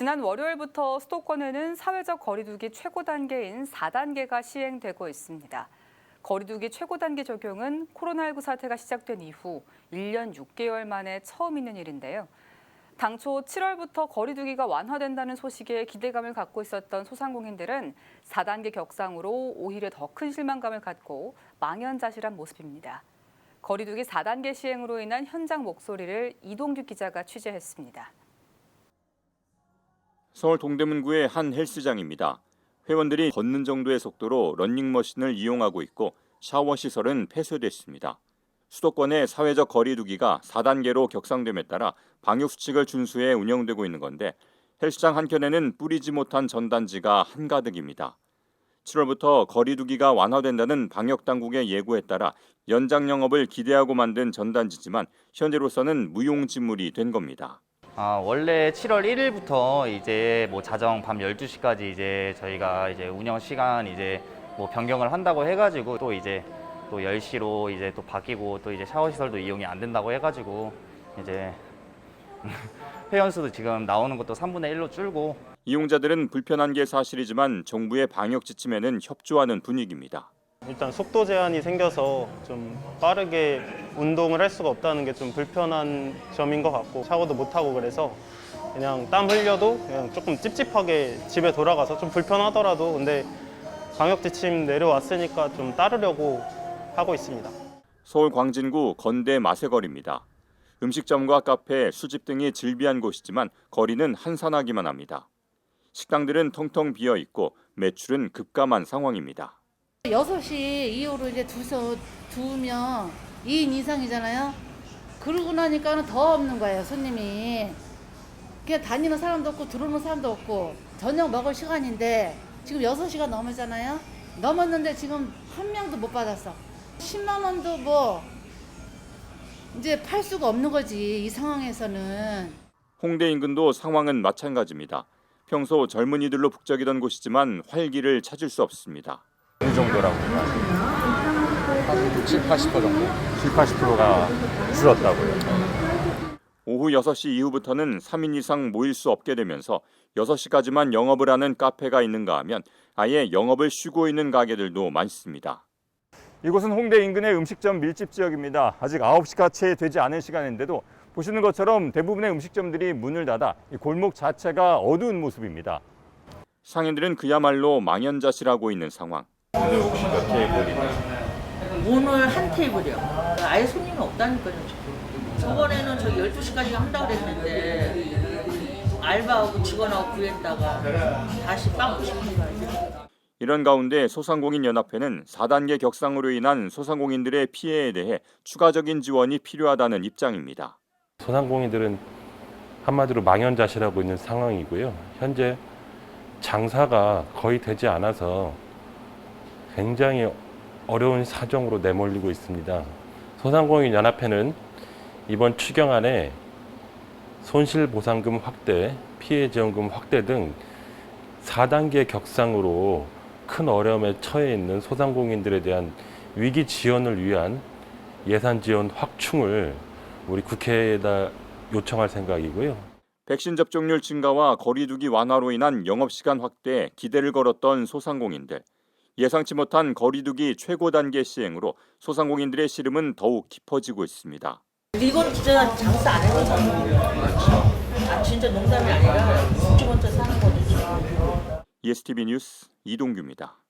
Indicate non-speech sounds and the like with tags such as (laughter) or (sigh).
지난 월요일부터 수도권에는 사회적 거리두기 최고 단계인 4단계가 시행되고 있습니다. 거리두기 최고 단계 적용은 코로나19 사태가 시작된 이후 1년 6개월 만에 처음 있는 일인데요. 당초 7월부터 거리두기가 완화된다는 소식에 기대감을 갖고 있었던 소상공인들은 4단계 격상으로 오히려 더 큰 실망감을 갖고 망연자실한 모습입니다. 거리두기 4단계 시행으로 인한 현장 목소리를 이동규 기자가 취재했습니다. 서울 동대문구의 한 헬스장입니다. 회원들이 걷는 정도의 속도로 런닝머신을 이용하고 있고 샤워 시설은 폐쇄됐습니다. 수도권의 사회적 거리두기가 4단계로 격상됨에 따라 방역 수칙을 준수해 운영되고 있는 건데 헬스장 한켠에는 뿌리지 못한 전단지가 한가득입니다. 7월부터 거리두기가 완화된다는 방역 당국의 예고에 따라 연장 영업을 기대하고 만든 전단지지만 현재로서는 무용지물이 된 겁니다. 아, 원래 7월 1일부터 이제 뭐 자정 밤 12시까지 이제 저희가 이제 운영 시간 이제 뭐 변경을 한다고 해가지고 또 이제 또 10시로 이제 또 바뀌고 또 이제 샤워 시설도 이용이 안 된다고 해가지고 이제 (laughs) 회원 수도 지금 나오는 것도 3분의 1로 줄고 이용자들은 불편한 게 사실이지만 정부의 방역 지침에는 협조하는 분위기입니다. 일단 속도 제한이 생겨서 좀 빠르게 운동을 할 수가 없다는 게 좀 불편한 점인 것 같고 샤워도 못 하고 그래서 그냥 땀 흘려도 그냥 조금 찝찝하게 집에 돌아가서 좀 불편하더라도 근데 방역 지침 내려왔으니까 좀 따르려고 하고 있습니다. 서울 광진구 건대 마세거리입니다. 음식점과 카페, 수집 등이 즐비한 곳이지만 거리는 한산하기만 합니다. 식당들은 텅텅 비어 있고 매출은 급감한 상황입니다. 6시 이후로 이제 두서 두면 2인 이상이잖아요. 그러고 나니까는 더 없는 거예요, 손님이. 그냥 다니는 사람도 없고 들어오는 사람도 없고 저녁 먹을 시간인데 지금 6시가 넘었잖아요. 넘었는데 지금 한 명도 못 받았어. 10만 원도 뭐 이제 팔 수가 없는 거지, 이 상황에서는. 홍대 인근도 상황은 마찬가지입니다. 평소 젊은이들로 북적이던 곳이지만 활기를 찾을 수 없습니다. 어느 정도라고 한 60, 80% 정도? 7, 80%가 줄었다고요. 오후 6시 이후부터는 3인 이상 모일 수 없게 되면서 6시까지만 영업을 하는 카페가 있는가 하면 아예 영업을 쉬고 있는 가게들도 많습니다. 이곳은 홍대 인근의 음식점 밀집 지역입니다. 아직 9시가 채 되지 않은 시간인데도 보시는 것처럼 대부분의 음식점들이 문을 닫아 이 골목 자체가 어두운 모습입니다. 상인들은 그야말로 망연자실하고 있는 상황. 오늘 한 테이블이요. 아예 손님이 없다니까요. 지금. 저번에는 저기 12시까지 한다고 그랬는데 알바하고 직원하고 구했다가 다시 빵꾸 시킨 거예요. 이런 가운데 소상공인 연합회는 4단계 격상으로 인한 소상공인들의 피해에 대해 추가적인 지원이 필요하다는 입장입니다. 소상공인들은 한마디로 망연자실하고 있는 상황이고요. 현재 장사가 거의 되지 않아서 굉장히 어려운 사정으로 내몰리고 있습니다. 소상공인 연합회는 이번 추경안에 손실보상금 확대, 피해지원금 확대 등 4단계 격상으로 큰 어려움에 처해 있는 소상공인들에 대한 위기 지원을 위한 예산 지원 확충을 우리 국회에다 요청할 생각이고요. 백신 접종률 증가와 거리두기 완화로 인한 영업시간 확대에 기대를 걸었던 소상공인들. 예상치 못한 거리두기 최고 단계 시행으로 소상공인들의 시름은 더욱 깊어지고 있습니다. 이건 진짜 장사 안 해보잖아요. 아, 진짜 농담이 아니라 죽지 먼저 사는. 지금. ESTV 뉴스 이동규입니다.